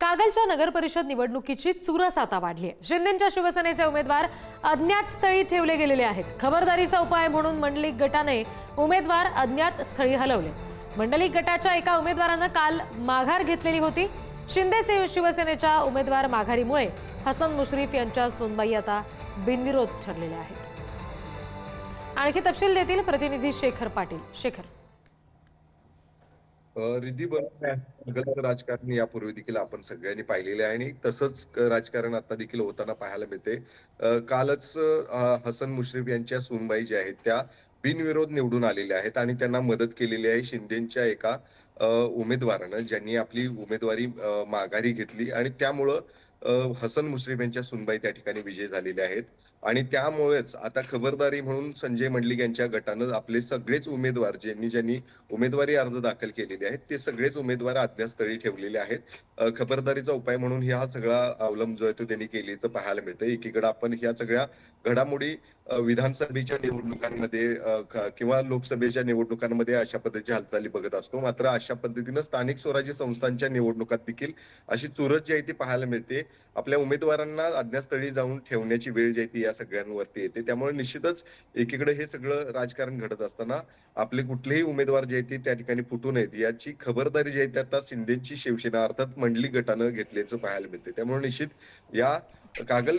कागलच्या नगर परिषद निवडणुकीची चुरस आता वाढली आहे. शिंदेच्या शिवसेनेचे उमेदवार अज्ञात स्थळी ठेवले गेलेले आहेत. खबरदारीचा उपाय म्हणून मंडलिक गटाने उमेदवार अज्ञात स्थळी हलवले. मंडलिक गटाच्या एका उमेदवारानं काल माघार घेतलेली होती. शिंदे शिवसेनेच्या उमेदवार माघारीमुळे हसन मुश्रीफ यांच्या सोनबाई आता बिनविरोध ठरलेल्या आहेत. आणखी तपशील देतील प्रतिनिधी शेखर पाटील. शेखर. अ, रिद्धी राजकारण यापूर्वी देखील आपण सगळ्यांनी पाहिलेले आहे आणि तसंच राजकारण आता देखील होताना पाहायला मिळते. कालच हसन मुश्रीफ यांच्या सुनबाई ज्या आहेत त्या बिनविरोध निवडून आलेल्या आहेत आणि त्यांना मदत केलेली आहे शिंदेच्या एका उमेदवारानं ज्यांनी आपली उमेदवारी माघारी घेतली आणि त्यामुळं हसन मुश्रीफ यांच्या सुनबाई त्या ठिकाणी विजय झालेले आहेत. आणि त्यामुळेच आता खबरदारी म्हणून संजय मंडलिक यांच्या गटानं आपले सगळेच उमेदवार ज्यांनी ज्यांनी उमेदवारी अर्ज दाखल केलेले आहेत ते सगळेच उमेदवार अज्ञातस्थळी ठेवलेले आहेत. खबरदारीचा उपाय म्हणून हा सगळा अवलंब जो आहे तो त्यांनी केल्याचं पाहायला मिळतं एकीकडे आपण ह्या सगळ्या घडामोडी विधानसभेच्या निवडणुकांमध्ये किंवा लोकसभेच्या निवडणुकांमध्ये अशा पद्धतीच्या हालचाली बघत असतो. मात्र अशा पद्धतीनं स्थानिक स्वराज्य संस्थांच्या निवडणुकात देखील अशी चुरस जी आहे ती पाहायला मिळते. आपल्या उमेदवारांना अज्ञातस्थळी जाऊन ठेवण्याची वेळ जी आहे ती या सगळ्यांवरती येते. त्यामुळे निश्चितच एकीकडे हे सगळं राजकारण घडत असताना आपले कुठलेही उमेदवार जे आहेत ते त्या ठिकाणी फुटू नयेत. याची खबरदारी जी आहे ती आता शिंदेची शिवसेना अर्थात मंडली गटानं घेतल्याचं पाहायला मिळते त्यामुळे निश्चित या कागल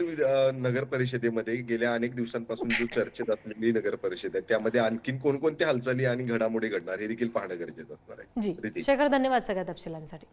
नगर परिषदेमध्ये गेल्या अनेक दिवसांपासून जो चर्चेत असलेली नगर परिषद आहे त्यामध्ये आणखीन कोणकोणत्या हालचाली आणि घडामोडी घडणार हे देखील पाहणं गरजेचं असणार आहे. शेखर धन्यवाद सगळ्या तपशिलांसाठी.